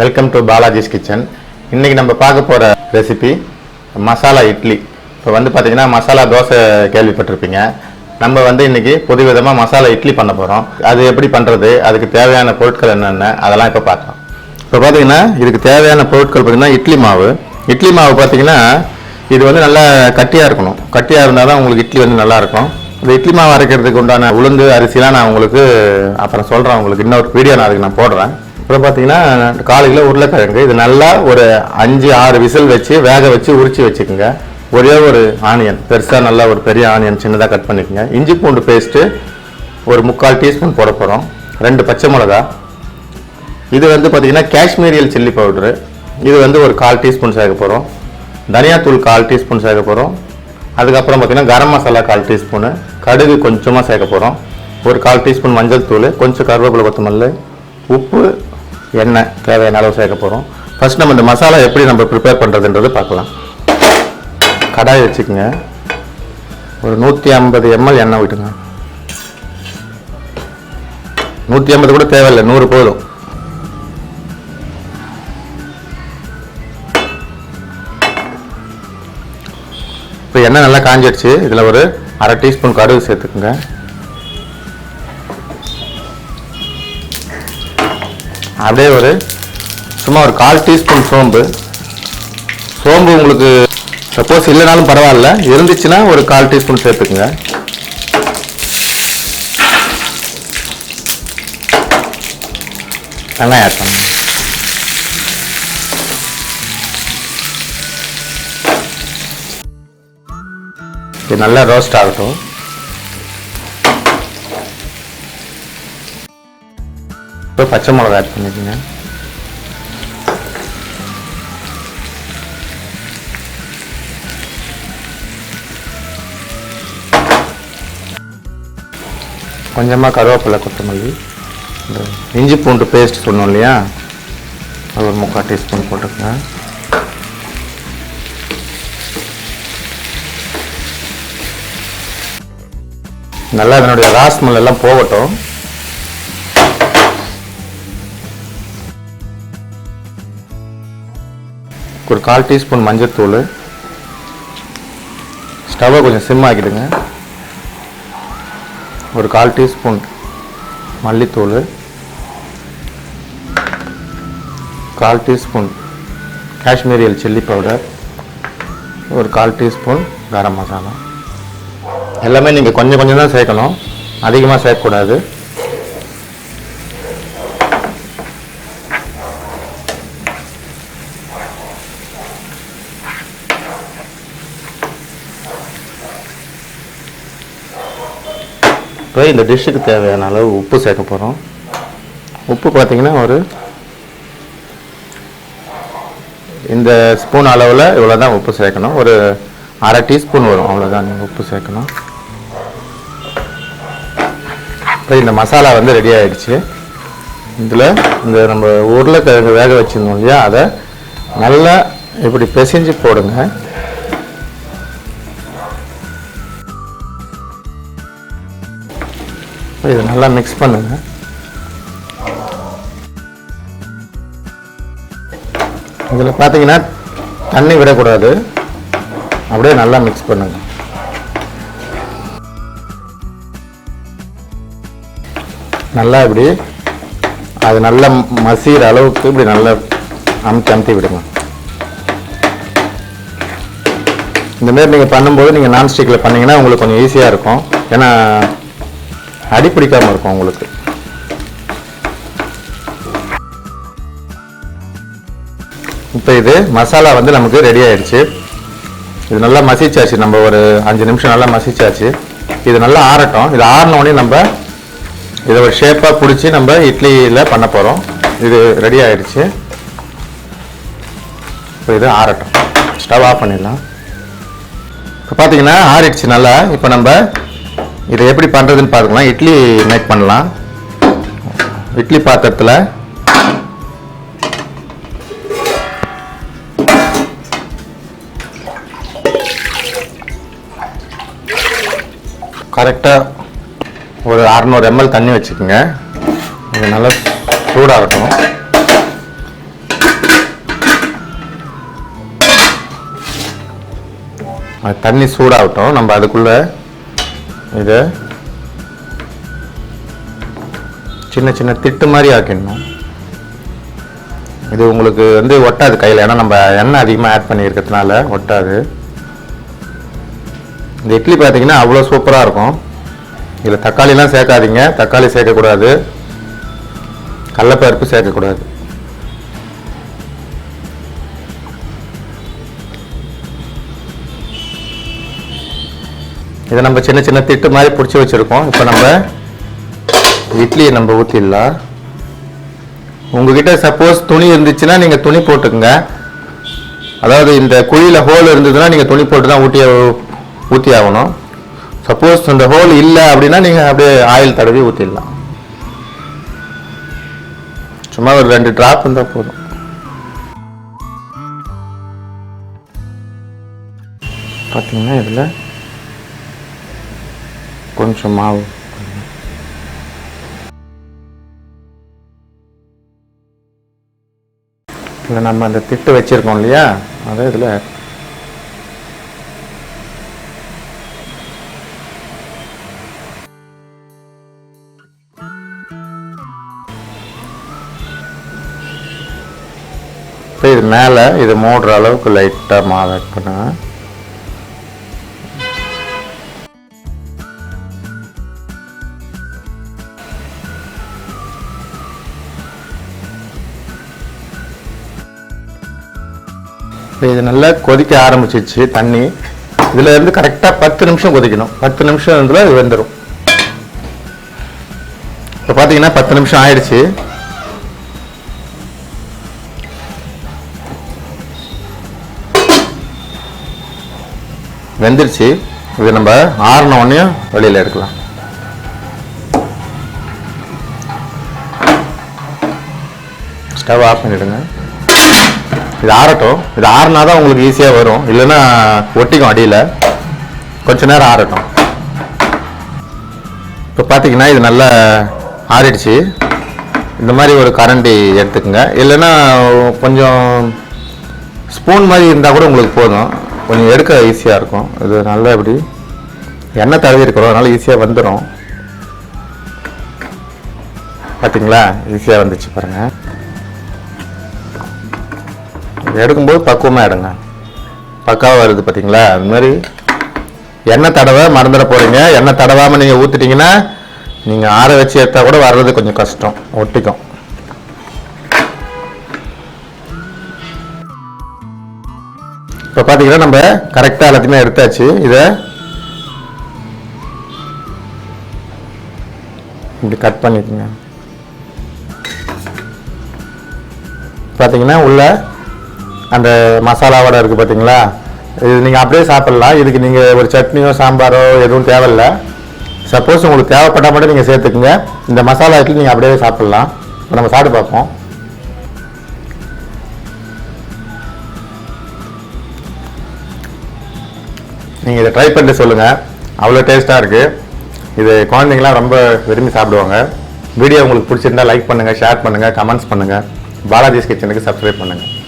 Welcome to Balaji's kitchen இன்னைக்கு நம்ம பார்க்க போகிற ரெசிபி மசாலா இட்லி. இப்போ வந்து பார்த்தீங்கன்னா மசாலா தோசை கேள்விப்பட்டிருப்பீங்க. நம்ம வந்து இன்னைக்கு புது விதமாக மசாலா இட்லி பண்ண போகிறோம் அது எப்படி பண்ணுறது அதுக்கு தேவையான பொருட்கள் என்னென்ன? அதெல்லாம் இப்போ பார்க்கலாம். இப்போ பார்த்தீங்கன்னா இதுக்கு தேவையான பொருட்கள் பார்த்தீங்கன்னா இட்லி மாவு. இட்லி மாவு பார்த்தீங்கன்னா இது வந்து நல்லா கட்டியாக இருக்கணும். கட்டியாக இருந்தால் தான் உங்களுக்கு இட்லி வந்து நல்லாயிருக்கும் இந்த இட்லி மாவு அரைக்கிறதுக்கு உண்டான உளுந்து அரிசிலாம் நான் உங்களுக்கு அப்புறம் சொல்கிறேன் உங்களுக்கு. இன்னொரு வீடியோ நான் அதுக்கு நான் போடுறேன். அப்புறம் பார்த்தீங்கன்னா கால் கிலோ உருளைக்கிழங்கு இது நல்லா ஒரு அஞ்சு ஆறு விசில் வச்சு வேக வச்சு உரிச்சு வச்சுக்கோங்க. ஒரே ஒரு ஆனியன் பெருசாக நல்லா ஒரு பெரிய ஆனியன் சின்னதாக கட் பண்ணிக்கோங்க. இஞ்சி பூண்டு பேஸ்ட்டு ஒரு முக்கால் டீஸ்பூன் போட போகிறோம் ரெண்டு பச்சை மிளகா. இது வந்து பார்த்திங்கன்னா காஷ்மீரியல் சில்லி பவுட்ரு. இது வந்து ஒரு கால் டீஸ்பூன் சேர்க்க போகிறோம் தனியாத்தூள் கால் டீஸ்பூன் சேர்க்க போகிறோம் அதுக்கப்புறம் பார்த்திங்கன்னா கரம் மசாலா கால் டீஸ்பூனு. கடுகு கொஞ்சமாக சேர்க்க போகிறோம் ஒரு கால் டீஸ்பூன் மஞ்சள் தூள் கொஞ்சம் கருவேப்பிலை கொத்தமல்லி உப்பு எண்ணெய் தேவையான அளவு சேர்க்க போகிறோம் ஃபஸ்ட் நம்ம இந்த மசாலா எப்படி நம்ம ப்ரிப்பேர் பண்ணுறதுன்றது பார்க்கலாம். கடாய் வச்சுக்கோங்க. ஒரு நூற்றி ஐம்பது எம்எல் எண்ணெய் விட்டுங்க. நூற்றி ஐம்பது கூட தேவையில்லை நூறு போதும். இப்போ எண்ணெய் நல்லா காஞ்சிடுச்சு. இதில் ஒரு அரை டீஸ்பூன் கடுகு சேர்த்துக்குங்க. அப்படியே ஒரு சும்மா ஒரு கால் டீஸ்பூன் சோம்பு. சோம்பு உங்களுக்கு சப்போஸ் இல்லைனாலும் பரவாயில்ல. இருந்துச்சுன்னா ஒரு கால் டீஸ்பூன் சேர்த்துக்குங்க. வெங்காயம் ஆட் பண்ணுங்க. இது நல்லா ரோஸ்ட் ஆகட்டும். இப்போ பச்சை மிளகா ஆட் பண்ணிக்கோங்க. கொஞ்சமாக கருவேப்பிலை கொத்தமல்லி இந்த இஞ்சி பூண்டு பேஸ்ட் சொன்னோம் இல்லையா? அது ஒரு முக்கால் டீஸ்பூன் போட்டுக்கோங்க. நல்லா இதனுடைய ராஸ்மல் எல்லாம் போகட்டும். ஒரு கால் டீஸ்பூன் மஞ்சத்தூள். ஸ்டவ்வை கொஞ்சம் சிம் ஆக்கிடுங்க. ஒரு கால் டீஸ்பூன் மல்லித்தூள். கால் டீஸ்பூன் காஷ்மீரியல் சில்லி பவுடர். ஒரு கால் டீஸ்பூன் கரம் மசாலா. எல்லாமே நீங்கள் கொஞ்சம் கொஞ்சம் தான் சேர்க்கணும். அதிகமாக சேர்க்கக்கூடாது. இப்போ இந்த டிஷ்ஷுக்கு தேவையான அளவு உப்பு சேர்க்க போகிறோம் உப்பு பார்த்தீங்கன்னா ஒரு இந்த ஸ்பூன் அளவில் இவ்வளோ தான் உப்பு சேர்க்கணும். ஒரு அரை டீஸ்பூன் வரும். அவ்வளோதான் நீங்கள் உப்பு சேர்க்கணும். இப்போ இந்த மசாலா வந்து ரெடி ஆகிடுச்சு இதில் இந்த நம்ம உருளைக்கிழங்கு வேக வச்சுருந்தோம் இல்லையா? அதை நல்லா இப்படி பிசைஞ்சு போடுங்க. இதை நல்லா மிக்ஸ் பண்ணுங்க. இதில் பார்த்தீங்கன்னா தண்ணி விடக்கூடாது. அப்படியே நல்லா மிக்ஸ் பண்ணுங்க. நல்லா இப்படி அது நல்லா மசிகிற அளவுக்கு இப்படி நல்லா அமுத்தி அமுத்தி விடுங்க. இந்தமாரி நீங்கள் பண்ணும்போது நீங்கள் நான்ஸ்டிக்கில் பண்ணிங்கன்னா உங்களுக்கு கொஞ்சம் ஈஸியாக இருக்கும். ஏன்னா அடிப்பிடிக்காம இருக்கும் உங்களுக்கு. இப்போ இது மசாலா வந்து நமக்கு ரெடி ஆயிடுச்சு. இது நல்லா மசிச்சாச்சு. நம்ம ஒரு அஞ்சு நிமிஷம் நல்லா மசிச்சாச்சு. இது நல்லா ஆறட்டும். இது ஆறினோடனே நம்ம இதை ஒரு ஷேப்பாக பிடிச்சி நம்ம இட்லியில் பண்ண போகிறோம் இது ரெடி ஆயிடுச்சு. இப்போ இது ஆறட்டும். ஸ்டவ் ஆஃப் பண்ணிடலாம். இப்போ பார்த்தீங்கன்னா ஆறிடுச்சு நல்லா. இப்போ நம்ம இதை எப்படி பண்ணுறதுன்னு பார்க்கலாம் இட்லி மேக் பண்ணலாம். இட்லி பாத்திரத்தில் கரெக்டாக ஒரு அறநூறு எம்எல் தண்ணி வச்சுக்கோங்க. இது நல்லா சூடாகட்டும். தண்ணி சூடாகட்டும். நம்ம அதுக்குள்ளே இதை. சின்ன சின்ன திட்டு மாதிரி ஆக்கிடணும். இது உங்களுக்கு வந்து ஒட்டாது கையில். ஏன்னா நம்ம எண்ணெய் அதிகமாக ஆட் பண்ணியிருக்கிறதுனால ஒட்டாது. இந்த இட்லி பார்த்தீங்கன்னா அவ்வளோ சூப்பராக இருக்கும். இதில் தக்காளிலாம் சேர்க்காதீங்க. தக்காளி சேர்க்கக்கூடாது. கடலப்பருப்பு சேர்க்கக்கூடாது. இதை நம்ம சின்ன சின்ன திட்டு மாதிரி பிடிச்சி வச்சுருக்கோம். இப்போ நம்ம இட்லியை நம்ம ஊற்றிடலாம் உங்ககிட்ட சப்போஸ் துணி இருந்துச்சுன்னா நீங்கள் துணி போட்டுக்கோங்க. அதாவது இந்த குழியில் ஹோல் இருந்ததுன்னா நீங்கள் துணி போட்டு தான் ஊட்டி ஊற்றி ஆகணும் சப்போஸ் இந்த ஹோல் இல்லை அப்படின்னா நீங்கள் அப்படியே ஆயில் தடவி ஊற்றிடலாம் சும்மா ஒரு ரெண்டு ட்ராப் இருந்தால் போதும். பார்த்தீங்கன்னா இதில்? கொஞ்சம் மாவு. இல்லை நம்ம அந்த திட்டு வச்சுருக்கோம் இல்லையா? அதே இதில் இப்போ இது மேலே இது மூடுற அளவுக்கு லைட்டாக மாவு ஆட் பண்ணுவேன் இப்போ இது நல்லா கொதிக்க ஆரம்பிச்சிச்சு தண்ணி. இதில் இருந்து கரெக்டாக பத்து நிமிஷம் கொதிக்கணும். பத்து நிமிஷம் இருந்தால் இது வெந்துடும் இப்போ பார்த்தீங்கன்னா பத்து நிமிஷம் ஆயிடுச்சு. வெந்துருச்சு. இது நம்ம ஆறின உடனே வெளியில் எடுக்கலாம். ஸ்டவ் ஆஃப் பண்ணிவிடுங்க இது ஆறட்டும். இது ஆறுனா தான் உங்களுக்கு ஈஸியாக வரும். இல்லைன்னா ஒட்டிக்கும் அடியில். கொஞ்ச நேரம் ஆறட்டும். இப்போ பார்த்தீங்கன்னா இது நல்லா ஆறிடுச்சு. இந்த மாதிரி ஒரு கரண்டி எடுத்துக்கோங்க. இல்லைன்னா கொஞ்சம் ஸ்பூன் மாதிரி இருந்தால் கூட உங்களுக்கு போதும். கொஞ்சம் எடுக்க ஈஸியாக இருக்கும். இது நல்லா இப்படி எண்ணெய் தடவி இருக்கிறோம். அதனால ஈஸியாக வந்துடும் பார்த்தீங்களா ஈஸியாக வந்துச்சு பாருங்கள் எடுக்கும்போது பக்குவமாக எடுங்க. பக்காவாக வருது பார்த்தீங்களா அது மாதிரி எண்ணெய் தடவை மறந்துட போகிறீங்க எண்ணெய் தடவாமல் நீங்கள் ஊற்றிட்டீங்கன்னா நீங்கள் ஆற வச்சு எடுத்தால் கூட வர்றது கொஞ்சம் கஷ்டம். ஒட்டிக்கும். இப்போ பார்த்தீங்கன்னா நம்ம கரெக்டாக எல்லாத்தையுமே எடுத்தாச்சு. இதை இப்படி கட் பண்ணிக்கோங்க. பார்த்தீங்கன்னா உள்ள அந்த மசாலா வடை இருக்குது பார்த்தீங்களா இது நீங்கள் அப்படியே சாப்பிட்லாம். இதுக்கு நீங்கள் ஒரு சட்னியோ சாம்பாரோ எதுவும் தேவையில்ல. சப்போஸ் உங்களுக்கு தேவைப்பட்டால் மட்டும் நீங்கள் சேர்த்துக்குங்க. இந்த மசாலா இட்லி நீங்கள் அப்படியே சாப்பிட்லாம். இப்போ நம்ம சாப்பிட்டு பார்ப்போம். நீங்கள் இதை ட்ரை பண்ணிட்டு சொல்லுங்கள் அவ்வளோ டேஸ்ட்டாக இருக்குது இது குழந்தைங்களாம் ரொம்ப விரும்பி சாப்பிடுவாங்க. வீடியோ உங்களுக்கு பிடிச்சிருந்தா லைக் பண்ணுங்கள் ஷேர் பண்ணுங்கள் கமெண்ட்ஸ் பண்ணுங்கள் பாலாஜிஸ் கிச்சனுக்கு சப்ஸ்கிரைப் பண்ணுங்கள்